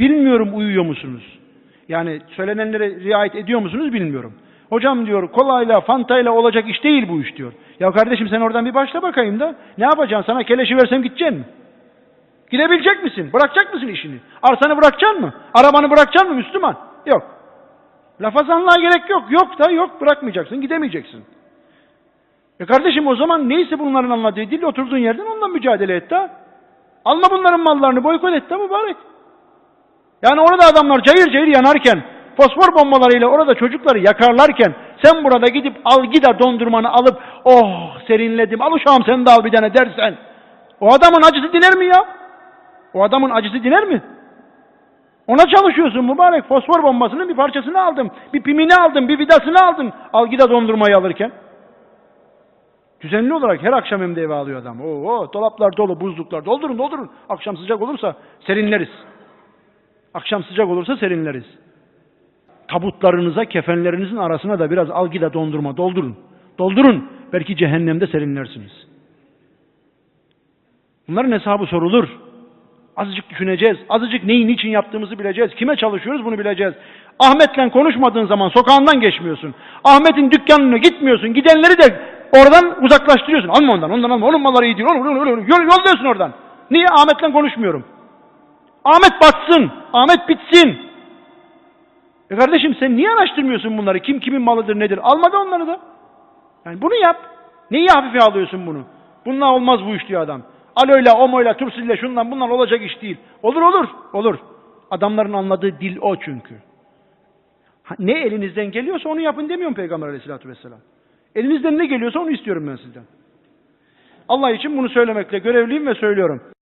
Bilmiyorum uyuyor musunuz? Yani söylenenlere riayet ediyor musunuz bilmiyorum. Hocam diyor kolayla fantayla olacak iş değil bu iş diyor. Ya kardeşim sen oradan bir başla bakayım da ne yapacaksın sana keleşi versem gideceksin mi? Gidebilecek misin? Bırakacak mısın işini? Arsanı bırakacaksın mı? Arabanı bırakacaksın mı Müslüman? Yok. Lafazanlığa gerek yok. Yok da yok bırakmayacaksın, gidemeyeceksin. E kardeşim o zaman neyse bunların anladığı dil oturduğun yerden onunla mücadele et de. Alma bunların mallarını boykot et de mübarek. Yani orada adamlar cayır cayır yanarken, fosfor bombalarıyla orada çocukları yakarlarken, sen burada gidip al gida dondurmanı alıp, oh serinledim, al uşağım sen de al bir tane dersen, o adamın acısı diner mi ya? O adamın acısı diner mi? Ona çalışıyorsun mübarek. Fosfor bombasının bir parçasını aldım. Bir pimini aldım, bir vidasını aldım. Al gida dondurmayı alırken. Düzenli olarak her akşam hem de eve alıyor adam. Oo, dolaplar dolu, buzluklar. Doldurun, doldurun. Akşam sıcak olursa serinleriz. Akşam sıcak olursa serinleriz. Tabutlarınıza, kefenlerinizin arasına da biraz al gida dondurma doldurun. Doldurun. Belki cehennemde serinlersiniz. Bunların hesabı sorulur. Azıcık düşüneceğiz. Azıcık neyi niçin yaptığımızı bileceğiz. Kime çalışıyoruz bunu bileceğiz. Ahmet'le konuşmadığın zaman sokağından geçmiyorsun. Ahmet'in dükkanına gitmiyorsun. Gidenleri de oradan uzaklaştırıyorsun. Alma ondan, ondan alma. Onun malları iyi değil. Onu, onu, onu, onu. Yol, yolluyorsun oradan. Niye? Ahmet'le konuşmuyorum. Ahmet batsın. Ahmet bitsin. E kardeşim sen niye araştırmıyorsun bunları? Kim kimin malıdır nedir? Alma da onları da. Yani bunu yap. Neyi hafife alıyorsun bunu? Bununla olmaz bu iş diyor adam. Aloyla, omoyla, tursille, şundan bundan olacak iş değil. Olur olur, olur. Adamların anladığı dil o çünkü. Ne elinizden geliyorsa onu yapın demiyorum Peygamber aleyhissalatü vesselam. Elinizden ne geliyorsa onu istiyorum ben sizden. Allah için bunu söylemekle görevliyim ve söylüyorum.